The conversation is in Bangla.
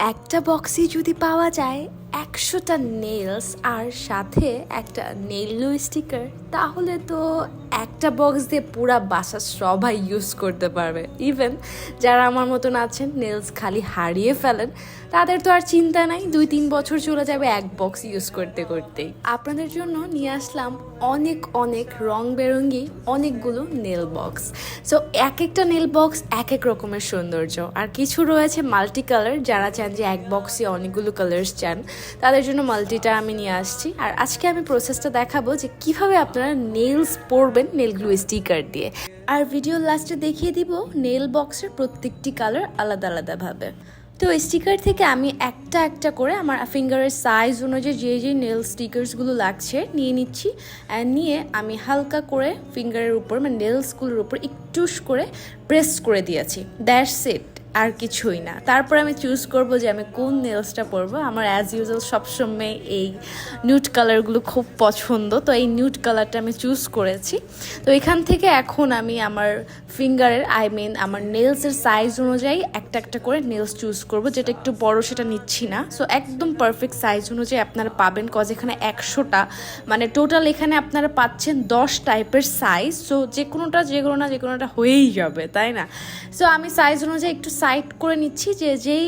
একটা বক্সই যদি পাওয়া যায় একশোটা নেলস আর সাথে একটা নেল স্টিকার তাহলে তো একটা বক্স দিয়ে পুরা বাসা সবাই ইউজ করতে পারবে। ইভেন যারা আমার মতন আছেন নেলস খালি হারিয়ে ফেলেন, তাদের তো আর চিন্তা নাই, দুই তিন বছর চলে যাবে এক বক্স ইউজ করতে করতেই আপনাদের জন্য নিয়ে আসলাম অনেক অনেক রং বেরঙ্গি অনেকগুলো নেল বক্স সো এক একটা নেল বক্স এক এক রকমের সৌন্দর্য। আর কিছু রয়েছে মাল্টি কালার যারা চান যে এক বক্সে অনেকগুলো কালার্স চান। তাদের জন্য মাল্টিটা আমি নিয়ে আসছি। আর আজকে আমি প্রসেসটা দেখাবো যে কীভাবে আপনারা নেলস পরবেন নেল গ্লু স্টিকার দিয়ে। আর ভিডিও লাস্টে দেখিয়ে দিব নেল বক্সের প্রত্যেকটি কালার আলাদা আলাদাভাবে তো স্টিকার থেকে আমি একটা একটা করে আমার ফিঙ্গারের সাইজ অনুযায়ী যে যে নেল স্টিকার্সগুলো লাগছে নিয়ে নিচ্ছি। নিয়ে আমি হালকা করে ফিঙ্গারের উপর মানে নেলসগুলোর উপর একটু করে প্রেস করে দিয়েছি। দ্যাটস ইট আর কিছুই না। তারপর আমি চুজ করব যে আমি কোন নেলসটা পরবো। আমার অ্যাজ ইউজুয়াল সবসময় এই নিউট কালারগুলো খুব পছন্দ। তো এই নিউট কালারটা আমি চুজ করেছি। তো এখান থেকে এখন আমি আমার ফিঙ্গারের আই মিন আমার নেলসের সাইজ অনুযায়ী একটা একটা করে নেলস চুজ করব। যেটা একটু বড় সেটা নিচ্ছি না। সো একদম পারফেক্ট সাইজ অনুযায়ী আপনারা পাবেন। কজ এখানে একশোটা। মানে টোটাল এখানে আপনারা পাচ্ছেন দশ টাইপের সাইজ সো যে কোনোটা যে কোনো না যে কোনোটা হয়েই যাবে, তাই না? সো আমি সাইজ অনুযায়ী একটু সাইড করে নিচ্ছি যে যেই